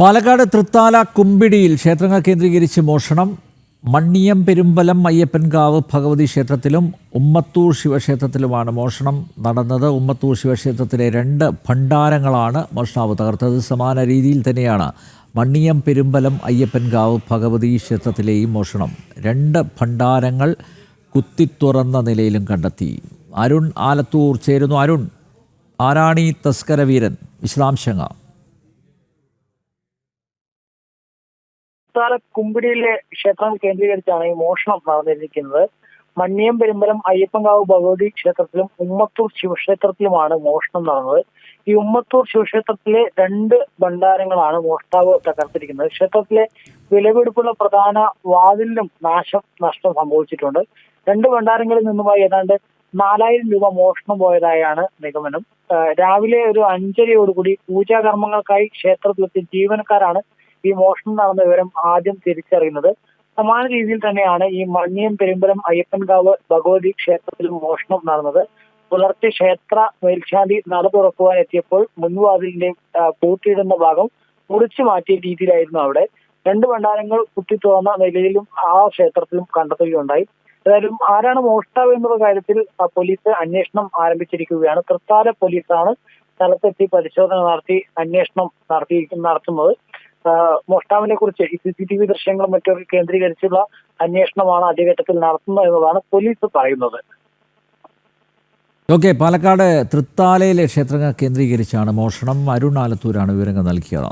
പാലക്കാട് തൃത്താല കുമ്പിടിയിൽ ക്ഷേത്രങ്ങൾ കേന്ദ്രീകരിച്ച് മോഷണം. മണ്ണിയം പെരുമ്പലം അയ്യപ്പൻകാവ് ഭഗവതി ക്ഷേത്രത്തിലും ഉമ്മത്തൂർ ശിവക്ഷേത്രത്തിലുമാണ് മോഷണം നടന്നത്. ഉമ്മത്തൂർ ശിവക്ഷേത്രത്തിലെ രണ്ട് ഭണ്ഡാരങ്ങളാണ് മോഷണാവ് തകർത്തത്. സമാന രീതിയിൽ തന്നെയാണ് മണ്ണിയം പെരുമ്പലം അയ്യപ്പൻകാവ് ഭഗവതി ക്ഷേത്രത്തിലെയും മോഷണം. രണ്ട് ഭണ്ഡാരങ്ങൾ കുത്തിത്തുറന്ന നിലയിലും കണ്ടെത്തി. അരുൺ ആലത്തൂർ ചേരുന്നു. അരുൺ ആരാണി തസ്കരവീരൻ? വിശദാംശങ്ങൾ. തൃത്താല കുമ്പിടിയിലെ ക്ഷേത്രം കേന്ദ്രീകരിച്ചാണ് ഈ മോഷണം നടന്നിരിക്കുന്നത്. മണ്ണിയം പെരുമ്പലം അയ്യപ്പൻകാവ് ഭഗവതി ക്ഷേത്രത്തിലും ഉമ്മത്തൂർ ശിവക്ഷേത്രത്തിലുമാണ് മോഷണം നടന്നത്. ഈ ഉമ്മത്തൂർ ശിവക്ഷേത്രത്തിലെ രണ്ട് ഭണ്ഡാരങ്ങളാണ് മോഷ്ടാവ് തകർത്തിരിക്കുന്നത്. ക്ഷേത്രത്തിലെ വിലപിടിപ്പുള്ള പ്രധാന വാതിലിനും നാശം നഷ്ടം സംഭവിച്ചിട്ടുണ്ട്. രണ്ട് ഭണ്ഡാരങ്ങളിൽ നിന്നുമായി ഏതാണ്ട് നാലായിരം രൂപ മോഷണം പോയതായാണ് നിഗമനം. രാവിലെ ഒരു അഞ്ചരയോടുകൂടി പൂജാകർമ്മങ്ങൾക്കായി ക്ഷേത്രത്തിലെത്തിയ ജീവനക്കാരാണ് ഈ മോഷണം നടന്ന വിവരം ആദ്യം തിരിച്ചറിയുന്നത് സമാന രീതിയിൽ തന്നെയാണ് ഈ മണ്ണിയം പെരുമ്പലം അയ്യപ്പൻകാവ് ഭഗവതി ക്ഷേത്രത്തിലും മോഷണം നടന്നത്. പുലർച്ചെ ക്ഷേത്ര മേൽശാന്തി നട തുറക്കുവാൻ എത്തിയപ്പോൾ മുൻവാതിലിന്റെ പൂട്ടിയിടുന്ന ഭാഗം മുറിച്ചു മാറ്റിയ രീതിയിലായിരുന്നു അവിടെ. രണ്ട് ഭണ്ഡാരങ്ങൾ കുത്തി തുറന്ന നിലയിലും ആ ക്ഷേത്രത്തിലും കണ്ടെത്തുകയുണ്ടായി. ഏതായാലും ആരാണ് മോഷ്ടാവ് എന്നുള്ള കാര്യത്തിൽ പോലീസ് അന്വേഷണം ആരംഭിച്ചിരിക്കുകയാണ്. തൃത്താല പോലീസാണ് സ്ഥലത്തെത്തി പരിശോധന നടത്തി അന്വേഷണം നടത്തി നടത്തുന്നത്. മോഷ്ടാവിനെ കുറിച്ച് സി സി ടി വി ദൃശ്യങ്ങളും മറ്റൊക്കെ കേന്ദ്രീകരിച്ചുള്ള അന്വേഷണമാണ് ആദ്യഘട്ടത്തിൽ നടത്തുന്നത് എന്നതാണ് പോലീസ് പറയുന്നത്. ഓക്കെ പാലക്കാട് തൃത്താലയിലെ ക്ഷേത്രങ്ങൾ കേന്ദ്രീകരിച്ചാണ് മോഷണം. അരുൺ ആലത്തൂരാണ് വിവരങ്ങൾ നൽകിയത്.